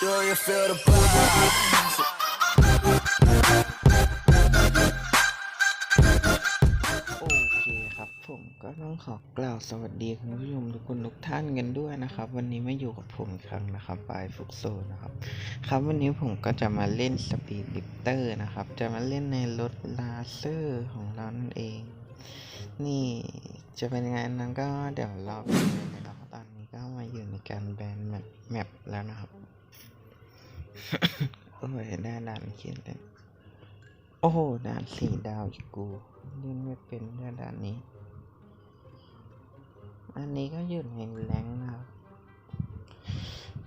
Do you feel the vibe? โอเคครับผมก็ต้องขอกล่าวสวัสดีคุณผู้ชมทุกคนทุกท่านกันด้วยนะครับ วันนี้มาอยู่กับผมอีกครั้งนะครับปายฟุกโซนะครับ ครับวันนี้ผมก็จะมาเล่นสปีดลิฟเตอร์นะครับ จะมาเล่นในรถลาเซอร์ของเรานั่นเอง นี่จะเป็นยังไงนั้นก็เดี๋ยวเราไปดูกันนะครับตอนนี้ก็มาอยู่ในการแบนแมปแล้วนะครับ โอ้ยได้ด่านเขียนเลยโอ้โหดานสี่ดาวอีกกูเล่นไม่เป็นด้วยด่านนี้ อันนี้ก็อยู่ในแรงค์นะครับ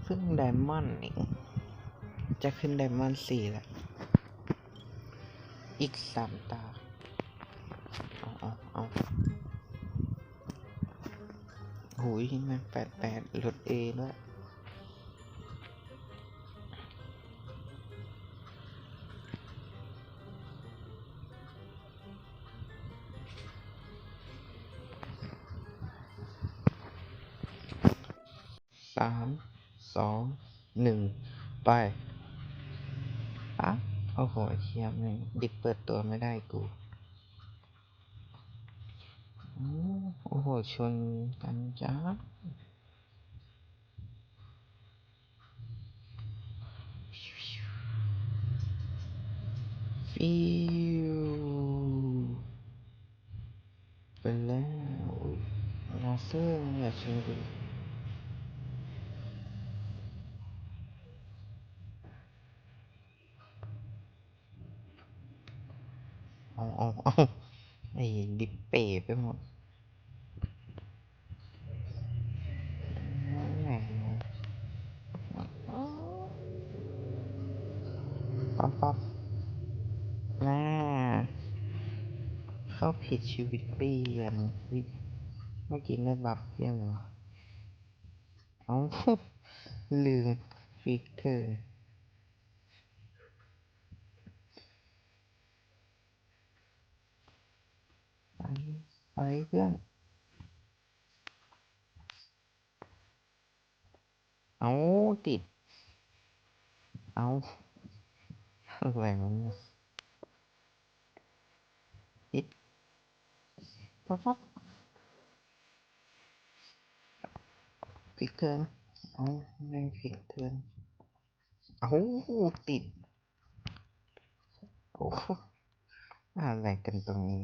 เพิ่งไดมอนด์เองจะขึ้นไดมอนด์สี่แล้วอีกสามตา เอาเอาเอาหูยมันแปดแปดหลุดเอด้วย สามสองหนึ่งไปอะโอ้โหเชียบเลยดิบเปิดตัวไม่ได้กูโอ้โหชนกันจ้าฟิวไปแล้วลาเซอร์อย่าชนกู เอาเอาเอาไอ้ดิบเป๋ไปหมดไหนป๊อปป๊อปน่า เข้าผิดชีวิตเปลี่ยนเฮ้ยเมื่อกี้ได้บัฟเพี้ยนเหรอเอาลืมฟิกเธอไปไป เพื่อน เอาติด เอาอะไรวะเนี่ยติดปั๊บปั๊บฟิกเทิร์นเอาแม่งฟิกเทิร์นเอาติด โอ้อะไรกันตรงนี้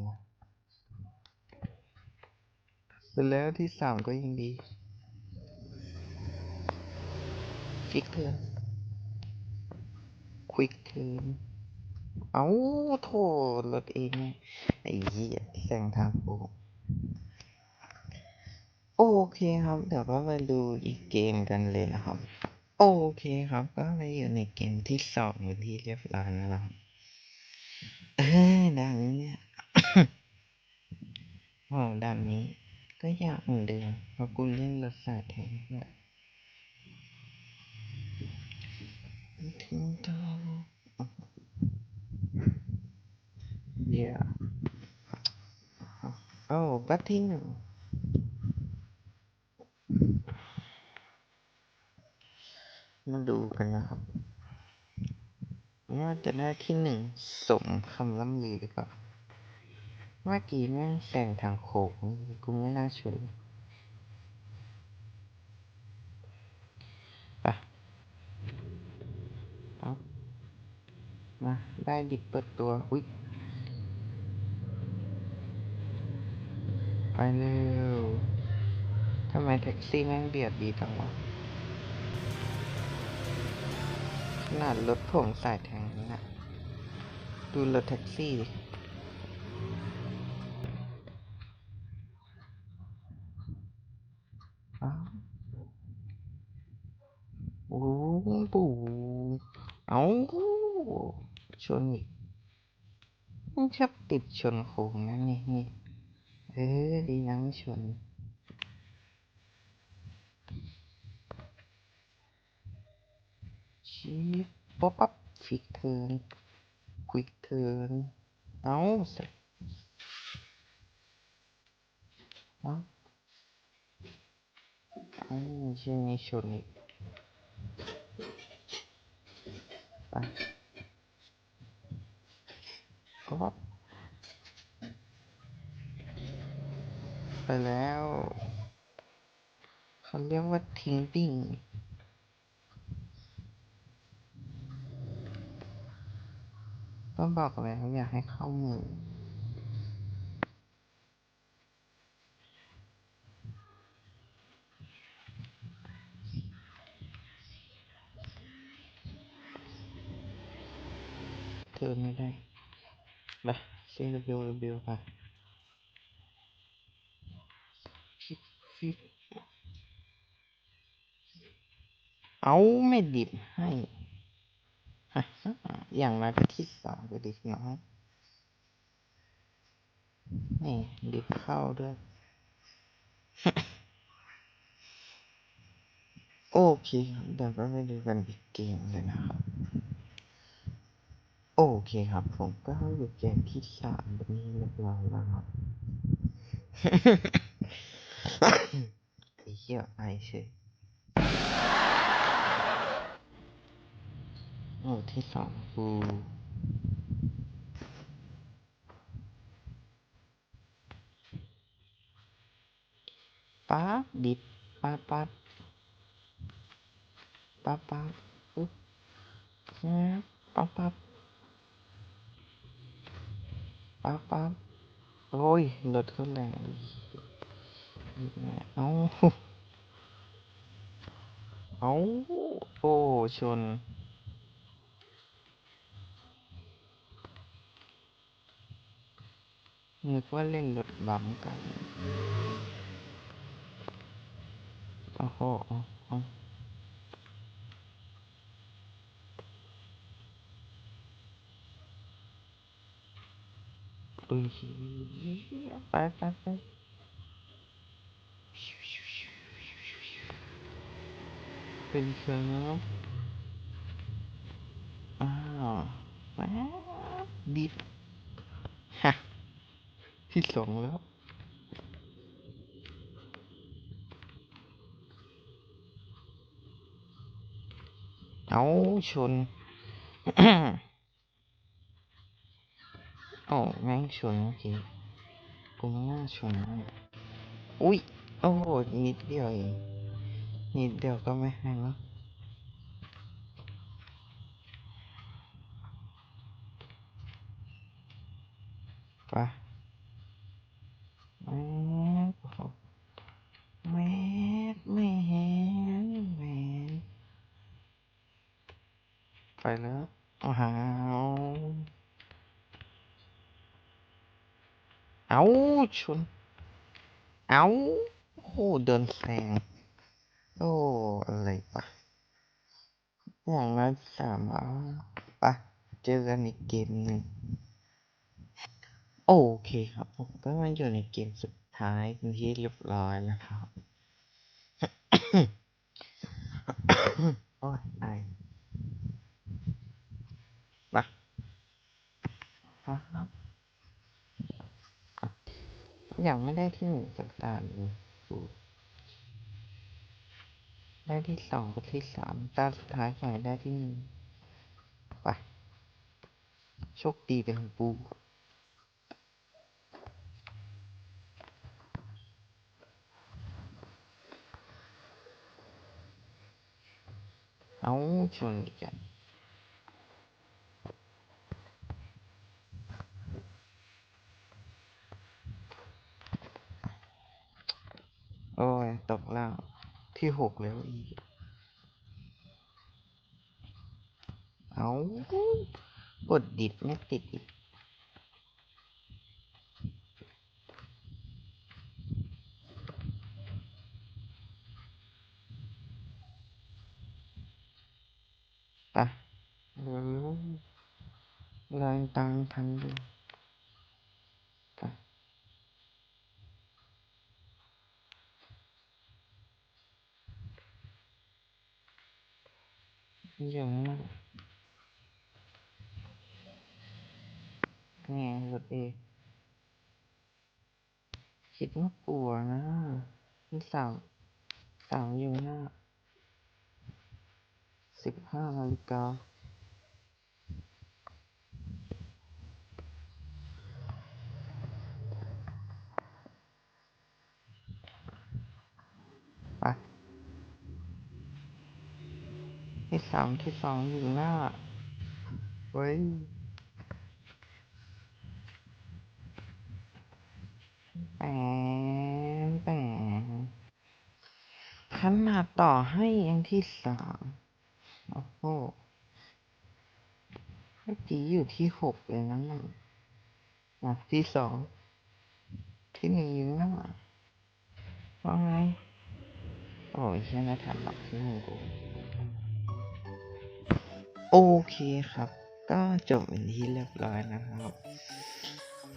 วะไปแล้วที่สามก็ยังดี ฟิกเทิร์นควิกเทิร์นเอาโถรถเองไงไอ้เหี้ยแซงทางโค้งโอเคครับ เดี๋ยวก็มาดูอีกเกมกันเลยนะครับ โอเคครับ ก็มาอยู่ในเกมที่สองอยู่ที่เรียบร้อยแล้วนะครับเออด่านนี้เนี่ยโอ้ด่าน นี้ก็ยากเหมือนเดิมเพราะกูเล่นรถสายแทนด้วยถึงเท่าเดี๋ยวโอ้บัตทิ้งมาดูกันนะครับว่าจะได้ที่หนึ่งสมคำล่ำลือหรือเปล่า เมื่อกี้แม่งแซงทางโค้งกูไม่น่าชวนไปปั๊บมา ได้ดิบเปิดตัว อุ๊ย ไปเร็วทำไมแท็กซี่แม่งเบียดดีจังวะขนาดรถผมสายแทงนี่นะดูรถแท็กซี่ดิ ชนอีกมันชอบติดชนโค้งนั่นนี่นี่เออดีนะไม่ชนชีฟป๊อปปั๊บฟิกเทิร์นควิกเทิร์นเอาเสร็จเอาเอาใช่นี่ชนอีกไปโอ๊ะ ไปแล้ว เขาเรียกว่าทิ้งปิ้งก็บอกแล้วอยากให้เข้ามู่เธอไม่ได้ไปซีรีวิวรีวิวไปฟิปฟิป เอาไม่ดิบให้อย่างไรก็ที่สองก็ดิบน้อย นี่ดิบเข้าด้วย โอเคครับเดี๋ยวก็ไปดูกันอีกเกมเลยนะครับ โอเคครับ ผมก็อยู่เกมที่สามแบบนี้เรียบร้อยแล้วครับ ไอ้เหี้ยไอเฉยโอ้ที่สองกูปั๊บดิบปั๊บปั๊บปั๊บปั๊บปึ๊บนะปั๊บปั๊บปั๊บปั๊บโอ้ยรถเขาแรง เอาเอาโอ้ ชน นึกว่าเล่นรถบัมกันโอ้โหเอาอุ้ยไปไปไป เป็นเครื่องแล้าวแป๊บดิดฮะที่สองแล้วเอาชนโอ้แม่งชนเมื่อกี้กูไม่น่าชนนอุ้ย โอ้โหนิดเดียวเอง นิดเดียวก็ไม่ให้งแล้วไปแม่แม่แม่งแม่ไปแล้วอ้าวเอาชนเอาโอ้โหเดินแซง โอ้อะไรปะอย่างน้อยสามเอาปะเจอกันอีกเกมหนึ่งโอเคครับผมก็มาอยู่ในเกมสุดท้ายเป็นที่เรียบร้อยแล้วครับโอ้ยไอปะครับยังไม่ได้ที่หนึ่งสักตาเลย ได้ที่สองกับที่สามตาสุดท้ายให้ได้ที่หนึ่งไป โชคดีเป็นของปูเอาชนอีกแล้วโอ้ย ตกแล้ว ที่หกแล้วอีก เอากดดิดไม่ติดอีกไปเร็วๆแรงตามทันดูไป อย่างนั้นไงรถเอคิดว่ากลัวนะมันสาวสาวอยู่หน้าสิบห้านาฬิกา ที่สามที่สองอยู่หน้าเว้ยแปมแปมขนาดต่อให้ยังที่สามโอ้โหเมื่อกี้อยู่ที่หกเลยนะนั่นอะที่สอง ที่หนึ่งอยู่หน้าว่าไง โอ้ยใช่ไม่ทันหรอกที่มึงกู โอเคครับ ก็จบเป็นที่เรียบร้อยนะครับ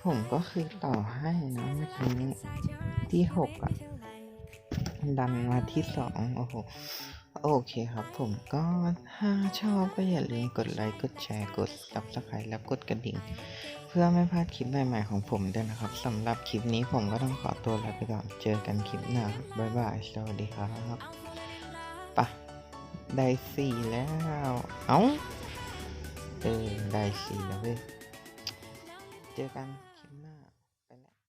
ผมก็คือต่อให้นะเมื่อกี้นี้ที่หกอะดันมาที่สองโอ้โหโอเคครับผมก็ถ้าชอบก็อย่าลืมกดไลค์ กดแชร์ กด subscribe แล้วกดกระดิ่ง เพื่อไม่พลาดคลิปใหม่ๆของผมด้วยนะครับสำหรับคลิปนี้ผมก็ต้องขอตัวลาไปก่อน เจอกันคลิปหน้าบบ๊ายบาย สวัสดีครับปะ ได้สี่แล้ว เอ้า เออ ได้สี่แล้วเว้ย เจอกัน